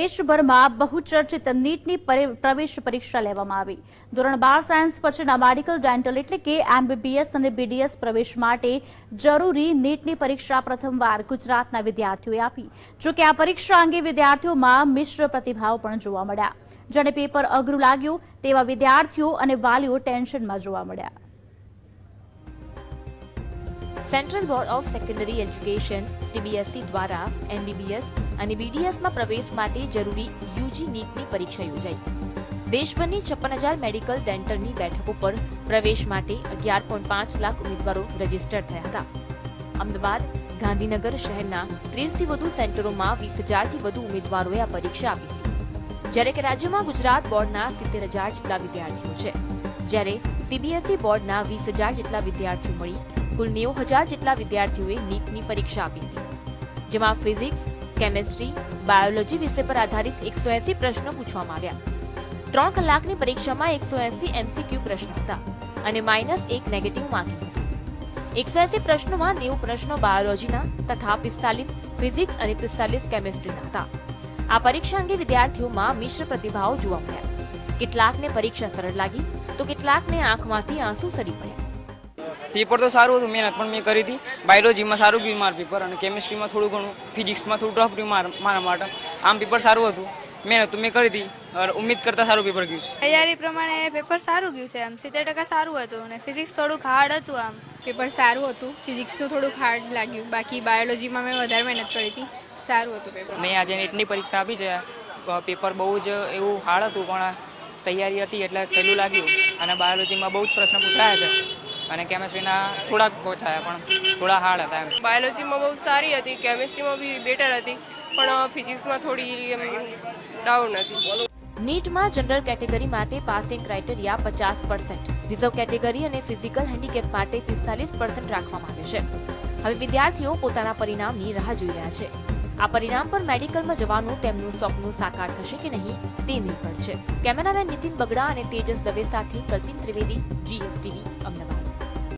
દેશભરમાં બહુચર્ચિત નીટની પ્રવેશ પરીક્ષા લેવામાં આવી. ધોરણ બાર સાયન્સ પછીના મેડિકલ ડેન્ટલ એટલે કે એમબીબીએસ અને બીડીએસ પ્રવેશ માટે જરૂરી નીટની પરીક્ષા પ્રથમવાર ગુજરાતના વિદ્યાર્થીઓએ આપી. જોકે આ પરીક્ષા અંગે વિદ્યાર્થીઓમાં મિશ્ર પ્રતિભાવ પણ જોવા મળ્યા. જેને પેપર અઘરું લાગ્યું તેવા વિદ્યાર્થીઓ અને વાલીઓ ટેન્શનમાં જોવા મળ્યા. Central board of secondary education CBSE દ્વારા એમબીબીએસ અને બીડીએસમાં પ્રવેશ માટે જરૂરી યુજી નીટની પરીક્ષા યોજાઈ. દેશભરની છપ્પન હજાર મેડિકલ ડેન્ટલની બેઠકો પર પ્રવેશ માટે અગિયાર પોઈન્ટ પાંચ લાખ ઉમેદવારો રજિસ્ટર થયા હતા. અમદાવાદ, ગાંધીનગર શહેરના ત્રીસથી વધુ સેન્ટરોમાં વીસ હજારથી વધુ ઉમેદવારોએ આ પરીક્ષા આપી હતી. જ્યારે કે રાજ્યમાં ગુજરાત બોર્ડના સિત્તેર હજાર જેટલા વિદ્યાર્થીઓ છે. જ્યારે સીબીએસઈ બોર્ડના વીસ હજાર જેટલા વિદ્યાર્થીઓ મળી કુલ નેવું હજાર જેટલા વિદ્યાર્થીઓએ નીટની પરીક્ષા આપી હતી, જેમાં ફિઝિક્સ, કેમેસ્ટ્રી, બાયોલોજી વિષય પર આધારિત એકસો એસી પ્રશ્નો પૂછવામાં આવ્યા. ત્રણ કલાકની પરીક્ષામાં એકસો એસી એમસીક્યુ પ્રશ્નો હતા અને માઇનસ એક નેગેટિવ માર્કિંગ હતું. એકસો એસી પ્રશ્નોમાં નેવું પ્રશ્નો બાયોલોજીના તથા પિસ્તાલીસ ફિઝિક્સ અને પિસ્તાલીસ કેમેસ્ટ્રીના હતા. આ પરીક્ષા અંગે વિદ્યાર્થીઓમાં મિશ્ર પ્રતિભાવો જોવા મળ્યા. કેટલાકને પરીક્ષા સરળ લાગી તો કેટલાકને આંખમાંથી આંસુ સરી પડ્યા. પેપર તો સારું હતું મહેનત પણ મેં કરી હતી. બાયોલોજીમાં સારું ગયું મારું પેપર અને કેમિસ્ટ્રીમાં થોડું ઘણું ફિઝિક્સમાં થોડું ટફ રહ્યું મારા માટે. આમ પેપર સારું હતું. મહેનત તો મેં કરી હતી ઉમેદ ઉમ્મીદ કરતાં સારું પેપર ગયું છે. તૈયારી પ્રમાણે પેપર સારું ગયું છે આમ. સિત્તેર ટકા સારું હતું અને ફિઝિક્સ થોડુંક હાર્ડ હતું આમ. પેપર સારું હતું ફિઝિક્સનું થોડુંક હાર્ડ લાગ્યું. બાકી બાયોલોજીમાં મેં વધારે મહેનત કરી હતી. સારું હતું પેપર મેં આજે નેટની પરીક્ષા આપી છે. પેપર બહુ જ એવું હાર્ડ હતું પણ તૈયારી હતી એટલે સહેલું લાગ્યું. અને બાયોલોજીમાં બહુ જ પ્રશ્ન પૂછાયા છે. અને કેમેસ્ટ્રીના થોડાક ઓછા પણ થોડા હાર્ડ હતા એમ. બાયોલોજીમાં બહુ સારી હતી કેમેસ્ટ્રીમાં બી બેટર હતી પણ ફિઝિક્સમાં થોડી એમ ડાઉન હતી. નીટમાં જનરલ કેટેગરી માટે પાસિંગ ક્રાઇટેરિયા પચાસ પર્સન્ટ રિઝર્વ કેટેગરી અને ફિઝિકલ હેન્ડીકેપ માટે પિસ્તાલીસ પર્સન્ટ રાખવામાં આવ્યું છે. હવે વિદ્યાર્થીઓ પોતાના પરિણામની રાહ જોઈ રહ્યા છે. આ પરિણામ પર મેડિકલમાં જવાનું તેમનું સપનું સાકાર થશે કે નહીં તે નિર્ભર છે. કેમેરામેન નીતિન બગડા અને તેજસ દવે સાથે કલ્પિન ત્રિવેદી જીએસટીવી અમદાવાદ.